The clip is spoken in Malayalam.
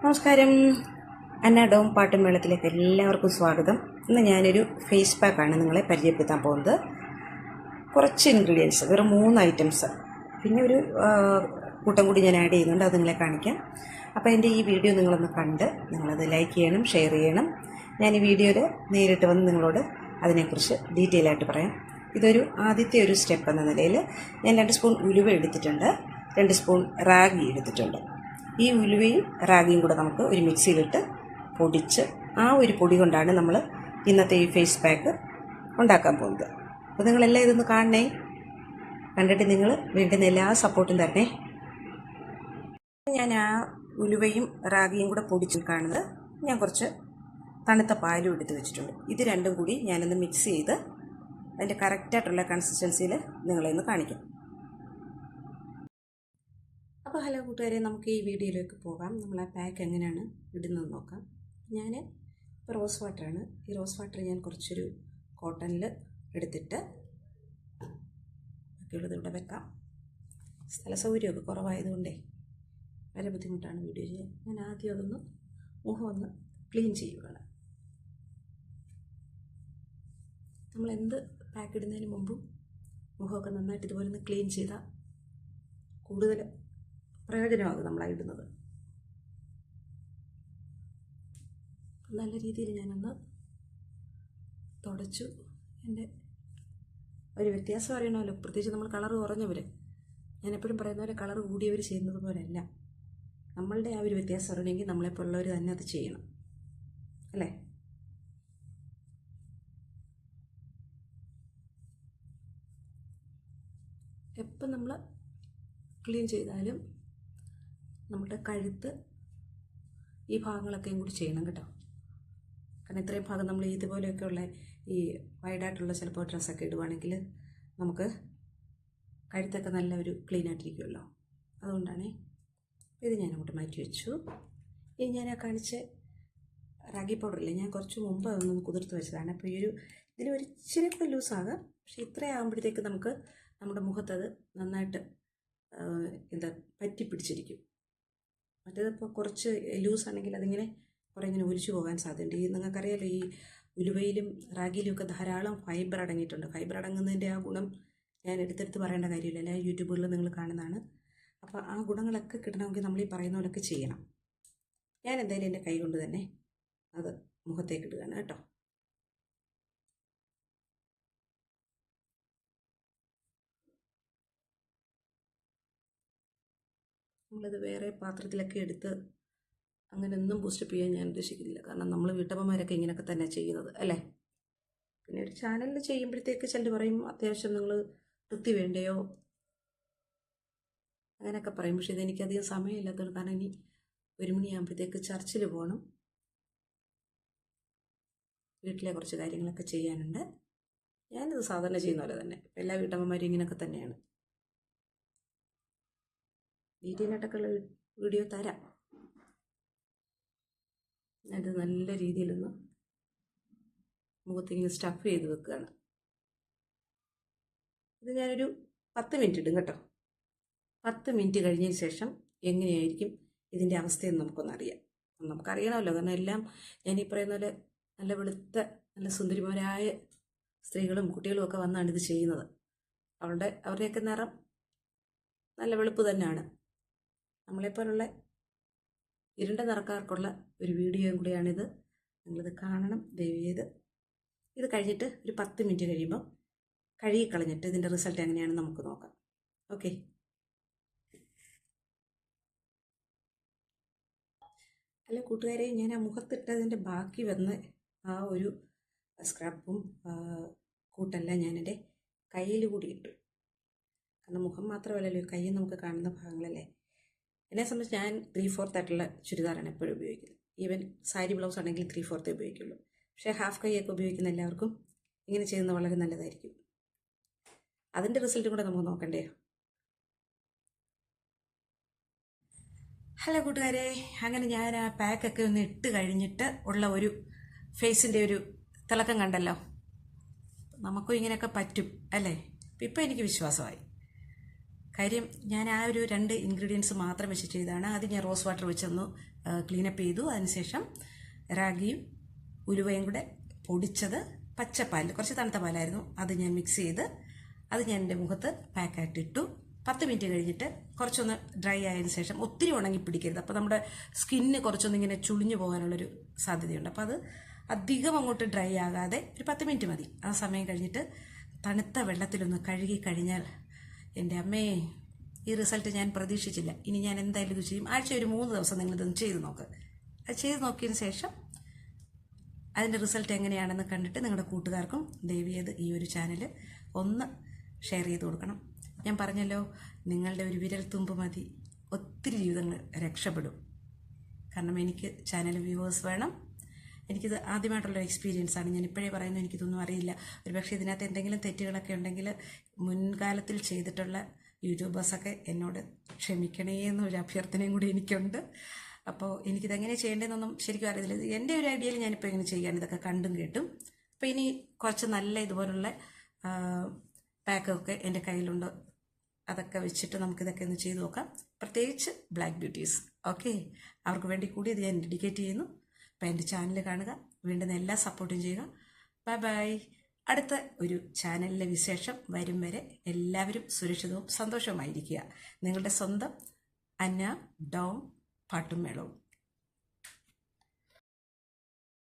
നമസ്കാരം. അന്നാഡോം പാട്ടും മേളത്തിലേക്ക് എല്ലാവർക്കും സ്വാഗതം. ഇന്ന് ഞാനൊരു ഫേസ് പാക്കാണ് നിങ്ങളെ പരിചയപ്പെടുത്താൻ പോകുന്നത്. കുറച്ച് ഇൻഗ്രീഡിയൻസ് വെറും മൂന്ന് ഐറ്റംസ് പിന്നെ ഒരു കൂട്ടം കൂടി ഞാൻ ആഡ് ചെയ്യുന്നുണ്ട് അത് നിങ്ങളെ കാണിക്കാം. അപ്പോൾ എന്റെ ഈ വീഡിയോ നിങ്ങളൊന്ന് കണ്ട് നിങ്ങളത് ലൈക്ക് ചെയ്യണം ഷെയർ ചെയ്യണം. ഞാൻ ഈ വീഡിയോയിൽ നേരിട്ട് വന്ന് നിങ്ങളോട് അതിനെക്കുറിച്ച് ഡീറ്റെയിൽ ആയിട്ട് പറയാം. ഇതൊരു ആദ്യത്തെ ഒരു സ്റ്റെപ്പ് എന്ന നിലയിൽ ഞാൻ രണ്ട് സ്പൂൺ ഉലുവ എടുത്തിട്ടുണ്ട് രണ്ട് സ്പൂൺ റാഗി എടുത്തിട്ടുണ്ട്. ഈ ഉലുവയും റാഗിയും കൂടെ നമുക്ക് ഒരു മിക്സിയിലിട്ട് പൊടിച്ച് ആ ഒരു പൊടി കൊണ്ടാണ് നമ്മൾ ഇന്നത്തെ ഈ ഫേസ് പാക്ക് ഉണ്ടാക്കാൻ പോകുന്നത്. അപ്പോൾ നിങ്ങളെല്ലാം ഇതൊന്ന് കാണണേ. കണ്ടിട്ട് നിങ്ങൾ വേണ്ടുന്ന എല്ലാ സപ്പോർട്ടും തരണേ. ഞാൻ ആ ഉലുവയും റാഗിയും കൂടെ പൊടിച്ച് കാണുന്നത് ഞാൻ കുറച്ച് തണുത്ത പാലും എടുത്ത് വെച്ചിട്ടുണ്ട്. ഇത് രണ്ടും കൂടി ഞാനൊന്ന് മിക്സ് ചെയ്ത് അതിന്റെ കറക്റ്റായിട്ടുള്ള കൺസിസ്റ്റൻസിയിൽ നിങ്ങളെ ഒന്ന് കാണിക്കാം. ഹലോ കൂട്ടുകാരെ നമുക്ക് ഈ വീഡിയോയിലേക്ക് പോകാം. നമ്മൾ ആ പാക്ക് എങ്ങനെയാണ് ഇടുന്നത് നോക്കാം. ഞാൻ ഇപ്പോൾ റോസ് വാട്ടറാണ് ഈ റോസ് വാട്ടർ ഞാൻ കുറച്ചൊരു കോട്ടണിൽ എടുത്തിട്ട് ബാക്കിയുള്ളത് ഇവിടെ വെക്കാം. സ്ഥല സൗകര്യമൊക്കെ കുറവായതുകൊണ്ടേ വളരെ ബുദ്ധിമുട്ടാണ് വീഡിയോ ചെയ്യാൻ. ഞാൻ ആദ്യം അതൊന്ന് മുഖം ഒന്ന് ക്ലീൻ ചെയ്യുകയാണ് നമ്മൾ എന്ത് പാക്ക് ഇടുന്നതിന് മുമ്പും മുഖമൊക്കെ നന്നായിട്ട് ഇതുപോലെ ഒന്ന് ക്ലീൻ ചെയ്താൽ കൂടുതൽ പ്രയോജനമാകും നമ്മളായിടുന്നത് നല്ല രീതിയിൽ ഞാനൊന്ന് തുടച്ചു. എന്റെ ഒരു വ്യത്യാസം അറിയണമല്ലോ. പ്രത്യേകിച്ച് നമ്മൾ കളർ കുറഞ്ഞവർ ഞാൻ എപ്പോഴും പറയുന്ന പോലെ കളർ കൂടിയവർ ചെയ്യുന്നത് പോലെയല്ല. നമ്മളുടെ ആ ഒരു വ്യത്യാസം അറിയണമെങ്കിൽ നമ്മളെപ്പോലുള്ളവർ തന്നെ അത് ചെയ്യണം. അല്ലേ? എപ്പം നമ്മൾ ക്ലീൻ ചെയ്താലും നമ്മുടെ കഴുത്ത് ഈ ഭാഗങ്ങളൊക്കെയും കൂടി ചെയ്യണം കേട്ടോ. കാരണം ഇത്രയും ഭാഗം നമ്മൾ ഇതുപോലെയൊക്കെ ഉള്ള ഈ വൈഡായിട്ടുള്ള ചിലപ്പോൾ ഡ്രസ്സൊക്കെ ഇടുവാണെങ്കിൽ നമുക്ക് കഴുത്തൊക്കെ നല്ല ഒരു ക്ലീൻ ആയിട്ടിരിക്കുമല്ലോ അതുകൊണ്ടാണേ ഇത് ഞാൻ അങ്ങോട്ട് മാറ്റി വെച്ചു. ഇനി ഞാൻ ആ കാണിച്ച റാഗി പൗഡറില്ലേ ഞാൻ കുറച്ച് മുമ്പ് അതൊന്ന് കുതിർത്ത് വെച്ചതാണ്. അപ്പോൾ ഈ ഒരു ഇതിൽ ഒരു ഇച്ചിരി കൂടെ ലൂസാകാം പക്ഷേ ഇത്രയാകുമ്പോഴത്തേക്ക് നമുക്ക് നമ്മുടെ മുഖത്തത് നന്നായിട്ട് എന്താ പറ്റി പിടിച്ചിരിക്കും മറ്റേതിപ്പോൾ കുറച്ച് ലൂസാണെങ്കിൽ അതിങ്ങനെ കുറേ ഇങ്ങനെ ഒലിച്ചു പോകാൻ സാധ്യതയുണ്ട്. ഈ നിങ്ങൾക്കറിയാലോ ഈ ഉലുവയിലും റാഗിയിലും ഒക്കെ ധാരാളം ഫൈബർ അടങ്ങിയിട്ടുണ്ട്. ഫൈബർ അടങ്ങുന്നതിന്റെ ആ ഗുണം ഞാൻ എടുത്തെടുത്ത് പറയേണ്ട കാര്യമില്ല. എല്ലാ യൂട്യൂബുകളിലും നിങ്ങൾ കാണുന്നതാണ്. അപ്പോൾ ആ ഗുണങ്ങളൊക്കെ കിട്ടണമെങ്കിൽ നമ്മൾ ഈ പറയുന്ന പോലൊക്കെ ചെയ്യണം. ഞാൻ എന്തായാലും എന്റെ കൈ കൊണ്ട് തന്നെ അത് മുഖത്തേക്ക് ഇടുകയാണ് കേട്ടോ. നമ്മളത് വേറെ പാത്രത്തിലൊക്കെ എടുത്ത് അങ്ങനെ ഒന്നും ബൂസ്റ്റപ്പ് ചെയ്യാൻ ഞാൻ ഉദ്ദേശിക്കുന്നില്ല. കാരണം നമ്മൾ വീട്ടമ്മമാരൊക്കെ ഇങ്ങനെയൊക്കെ തന്നെ ചെയ്യുന്നത് അല്ലേ? പിന്നെ ഒരു ചാനലിൽ ചെയ്യുമ്പോഴത്തേക്ക് ചിലർ പറയും അത്യാവശ്യം നിങ്ങൾ വൃത്തി വേണ്ടയോ? അങ്ങനെയൊക്കെ പറയും. പക്ഷേ ഇതെനിക്കധികം സമയമില്ലാത്തത് കാരണം ഇനി ഒരു മണിയാകുമ്പോഴത്തേക്ക് ചർച്ചിൽ പോകണം വീട്ടിലെ കുറച്ച് കാര്യങ്ങളൊക്കെ ചെയ്യാനുണ്ട്. ഞാനിത് സാധാരണ ചെയ്യുന്ന പോലെ തന്നെ. എല്ലാ വീട്ടമ്മമാരും ഇങ്ങനെയൊക്കെ തന്നെയാണ്. ഉള്ള വീഡിയോ തരാം. അത് നല്ല രീതിയിലൊന്ന് മുഖത്തേക്ക് സ്റ്റഫ് ചെയ്ത് വെക്കുകയാണ് ഇത് ഞാനൊരു പത്ത് മിനിറ്റ് ഇടും കേട്ടോ. പത്ത് മിനിറ്റ് കഴിഞ്ഞതിന് ശേഷം എങ്ങനെയായിരിക്കും ഇതിന്റെ അവസ്ഥയെന്ന് നമുക്കൊന്നറിയാം നമുക്കറിയണമല്ലോ കാരണം എല്ലാം ഞാൻ ഈ പറയുന്ന പോലെ നല്ല വെളുത്ത നല്ല സുന്ദരിമാരായ സ്ത്രീകളും കുട്ടികളും ഒക്കെ വന്നാണ് ഇത് ചെയ്യുന്നത്. അവളുടെ അവരുടെയൊക്കെ നിറം നല്ല വെളുപ്പ് തന്നെയാണ്. നമ്മളെപ്പോലുള്ള ഇരുണ്ട നിറക്കാർക്കുള്ള ഒരു വീഡിയോയും കൂടിയാണിത്. നിങ്ങളിത് കാണണം ദയവ് ചെയ്ത്. ഇത് കഴിഞ്ഞിട്ട് ഒരു പത്ത് മിനിറ്റ് കഴിയുമ്പം കഴുകിക്കളഞ്ഞിട്ട് ഇതിന്റെ റിസൾട്ട് എങ്ങനെയാണെന്ന് നമുക്ക് നോക്കാം. ഓക്കെ. അല്ല കൂട്ടുകാരെ ഞാൻ ആ മുഖത്തിട്ടതിന്റെ ബാക്കി വന്ന ആ ഒരു സ്ക്രബും കൂട്ടെല്ലാം ഞാനെന്റെ കയ്യിൽ കൂടി ഇട്ടു. കാരണം മുഖം മാത്രമല്ലല്ലോ കൈ നമുക്ക് കാണുന്ന ഭാഗങ്ങളല്ലേ? എന്നെ സംബന്ധിച്ച് ഞാൻ ത്രീ ഫോർത്ത് ആയിട്ടുള്ള ചുരിദാറാണ് എപ്പോഴും ഉപയോഗിക്കുന്നത്. ഈവൻ സാരി ബ്ലൗസ് ആണെങ്കിൽ ത്രീ ഫോർത്തേ ഉപയോഗിക്കുള്ളൂ. പക്ഷേ ഹാഫ് കൈയൊക്കെ ഉപയോഗിക്കുന്ന എല്ലാവർക്കും ഇങ്ങനെ ചെയ്യുന്നത് വളരെ നല്ലതായിരിക്കും. അതിന്റെ റിസൾട്ടും കൂടെ നമുക്ക് നോക്കണ്ടേ? ഹലോ കൂട്ടുകാരെ. അങ്ങനെ ഞാൻ ആ പാക്കൊക്കെ ഒന്ന് ഇട്ട് കഴിഞ്ഞിട്ട് ഉള്ള ഒരു ഫേസിന്റെ ഒരു തിളക്കം കണ്ടല്ലോ? നമുക്കും ഇങ്ങനെയൊക്കെ പറ്റും അല്ലേ? ഇപ്പം എനിക്ക് വിശ്വാസമായി. കാര്യം ഞാൻ ആ ഒരു രണ്ട് ഇൻഗ്രീഡിയൻസ് മാത്രം വെച്ച് ചെയ്തതാണ് ആദ്യം ഞാൻ റോസ് വാട്ടർ വെച്ചൊന്ന് ക്ലീനപ്പ് ചെയ്തു. അതിനുശേഷം റാഗിയും ഉലുവയും കൂടെ പൊടിച്ചത് പച്ചപ്പാൽ കുറച്ച് തണുത്ത പാലായിരുന്നു. അത് ഞാൻ മിക്സ് ചെയ്ത് അത് ഞാൻ എന്റെ മുഖത്ത് പാക്കായിട്ട് ഇട്ടു. പത്ത് മിനിറ്റ് കഴിഞ്ഞിട്ട് കുറച്ചൊന്ന് ഡ്രൈ ആയതിനു ശേഷം ഒത്തിരി ഉണങ്ങി പിടിക്കരുത്. അപ്പോൾ നമ്മുടെ സ്കിന്ന് കുറച്ചൊന്ന് ഇങ്ങനെ ചുളിഞ്ഞു പോകാനുള്ളൊരു സാധ്യതയുണ്ട്. അപ്പോൾ അത് അധികം അങ്ങോട്ട് ഡ്രൈ ആകാതെ ഒരു പത്ത് മിനിറ്റ് മതി. ആ സമയം കഴിഞ്ഞിട്ട് തണുത്ത വെള്ളത്തിലൊന്ന് കഴുകി കഴിഞ്ഞാൽ എന്റെ അമ്മേ ഈ റിസൾട്ട് ഞാൻ പ്രതീക്ഷിച്ചില്ല. ഇനി ഞാൻ എന്തായാലും ഇത് ചെയ്യും? ആഴ്ച ഒരു മൂന്ന് ദിവസം നിങ്ങളിതൊന്ന് ചെയ്ത് നോക്ക്. അത് ചെയ്ത് നോക്കിയതിന് ശേഷം അതിന്റെ റിസൾട്ട് എങ്ങനെയാണെന്ന് കണ്ടിട്ട് നിങ്ങളുടെ കൂട്ടുകാർക്കും ദേവിയത് ഈ ഒരു ചാനൽ ഒന്ന് ഷെയർ ചെയ്ത് കൊടുക്കണം. ഞാൻ പറഞ്ഞല്ലോ നിങ്ങളുടെ ഒരു വിരൽ തുമ്പ് മതി. ഒത്തിരി ജീവിതങ്ങൾ രക്ഷപ്പെടും. കാരണം എനിക്ക് ചാനൽ വ്യൂവേഴ്സ് വേണം. എനിക്കിത് ആദ്യമായിട്ടുള്ള എക്സ്പീരിയൻസ് ആണ്. ഞാൻ ഇപ്പോഴേ പറയുന്നത് എനിക്കിതൊന്നും അറിയില്ല. ഒരു പക്ഷേ ഇതിനകത്ത് എന്തെങ്കിലും തെറ്റുകളൊക്കെ ഉണ്ടെങ്കിൽ മുൻകാലത്തിൽ ചെയ്തിട്ടുള്ള യൂട്യൂബേഴ്സൊക്കെ എന്നോട് ക്ഷമിക്കണേ എന്നൊരു അഭ്യർത്ഥനയും കൂടി എനിക്കുണ്ട്. അപ്പോൾ എനിക്കിതെങ്ങനെ ചെയ്യേണ്ടതെന്നൊന്നും ശരിക്കും അറിയത്തില്ല. ഇത് എന്റെ ഒരു ഐഡിയയിൽ ഞാനിപ്പോൾ ഇങ്ങനെ ചെയ്യാണ് ഇതൊക്കെ കണ്ടും കേട്ടും. അപ്പോൾ ഇനി കുറച്ച് നല്ല ഇതുപോലുള്ള പാക്കൊക്കെ എന്റെ കയ്യിലുണ്ട്. അതൊക്കെ വെച്ചിട്ട് നമുക്കിതൊക്കെ ഒന്ന് ചെയ്തു നോക്കാം. പ്രത്യേകിച്ച് ബ്ലാക്ക് ബ്യൂട്ടീസ് ഓക്കെ അവർക്ക് വേണ്ടി കൂടി ഇത് ഞാൻ ഡെഡിക്കേറ്റ് ചെയ്യുന്നു. അപ്പോൾ എന്റെ ചാനൽ കാണുക വീണ്ടും എല്ലാ സപ്പോർട്ടും ചെയ്യുക. ബൈ ബൈ അടുത്ത ഒരു ചാനലിലെ വിശേഷം വരും വരെ എല്ലാവരും സുരക്ഷിതവും സന്തോഷവുമായിരിക്കുക. നിങ്ങളുടെ സ്വന്തം അന്ന ഡോം പാട്ടും മേളവും.